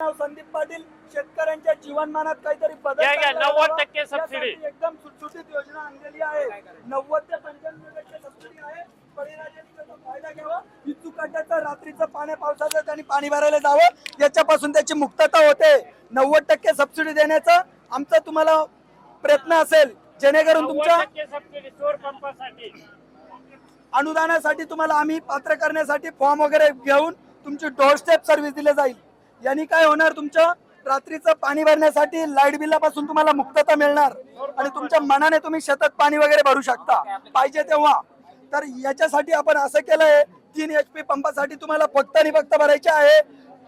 नाव संदीप पाटील शेतकऱ्यांच्या जीवनमानात काहीतरी बदल घ्या, घ्या, करायला 90% हवा. सबसिडी. यासाठी एकदम सुटसुटीत योजना आणलेली आहे. नव्वद ते पंच्याण्णव टक्के सबसिडी आहे. बळीराजांनी त्याचा फायदा घ्यावा. इच्छुक काढण्याचं रात्रीचं पाण्या पावसाचं त्यांनी पाणी भरायला जावं. याच्यापासून त्याची मुक्तता होते. नव्वद टक्के सबसिडी देण्याचा आमचा तुम्हाला प्रयत्न असेल. जेणेकरून तुमच्या 90% सबसिडी चोर पंपासाठी अनुदानासाठी तुम्हाला आम्ही पात्र करण्यासाठी फॉर्म वगैरे घेऊन तुमची डोर स्टेप सर्व्हिस दिली जाईल. यांनी काय होणार तुमच्या रात्रीचं पाणी भरण्यासाठी लाइट बिलापासून तुम्हाला मुक्तता मिळणार आणि तुमच्या मनाने तुम्ही शेतात पाणी वगैरे भरू शकता. पाहिजे तेव्हा. तर याच्यासाठी आपण असं केलंय तीन एच पी पंपासाठी तुम्हाला फक्त आणि फक्त भरायचे आहे.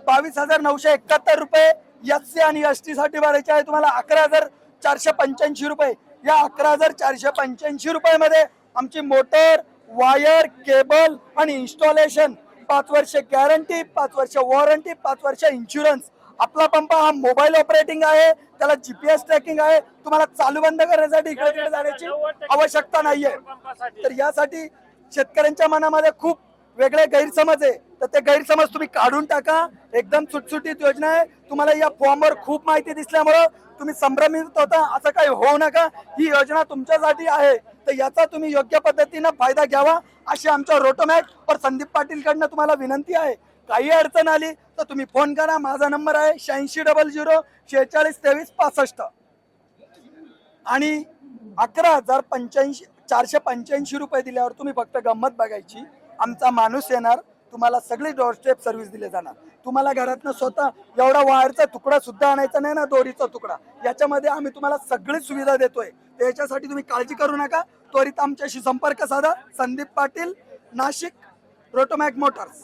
बावीस हजार नऊशे एकाहत्तर रुपये एस सी आणि एस टी साठी भरायचे आहे. तुम्हाला अकरा हजार चारशे पंच्याऐंशी रुपये. या अकरा हजार चारशे पंच्याऐंशी रुपयामध्ये आमची मोटर वायर केबल आणि इन्स्टॉलेशन पाच वर्ष गॅरंटी पाच वर्ष वॉरंटी पाच वर्ष इन्शुरन्स आपला पंप हा मोबाईल ऑपरेटिंग आहे त्याला जीपीएस ट्रॅकिंग आहे. तुम्हाला चालू बंद करण्यासाठी इकडे तिकडे जाण्याची आवश्यकता नाहीये. तर यासाठी शेतकऱ्यांच्या मनामध्ये खूप वेगळे गैरसमज आहे. तर ते गैरसमज तुम्ही काढून टाका. एकदम सुटसुटीत योजना आहे. तुम्हाला या फॉर्मवर खूप माहिती दिसल्यामुळं तुम्ही संभ्रमित होता. असं काही होऊ नका. ही योजना तुमच्यासाठी आहे. तर याचा तुम्ही योग्य पद्धतीनं फायदा घ्यावा अशी आमच्या रोटोमॅक पर संदीप पाटीलकडनं तुम्हाला विनंती आहे. काही अडचण आली तर तुम्ही फोन करा. माझा नंबर आहे शहाऐंशी डबल झिरो शेहेचाळीस तेवीस पासष्ट. आणि अकरा हजार पंच्याऐंशी चारशे पंच्याऐंशी रुपये दिल्यावर तुम्ही फक्त गंमत बघायची. आमचा माणूस येणार तुम्हाला सगळी डोरस्टेप सर्व्हिस दिली जाणार. तुम्हाला घरातनं स्वतः एवढा वायरचा तुकडा सुद्धा आणायचा नाही ना दोरीचा तुकडा. याच्यामध्ये आम्ही तुम्हाला सगळी सुविधा देतोय. याच्यासाठी तुम्ही काळजी करू नका. त्वरित आमच्याशी संपर्क साधा. संदीप पाटील नाशिक रोटोमॅक मोटार्स.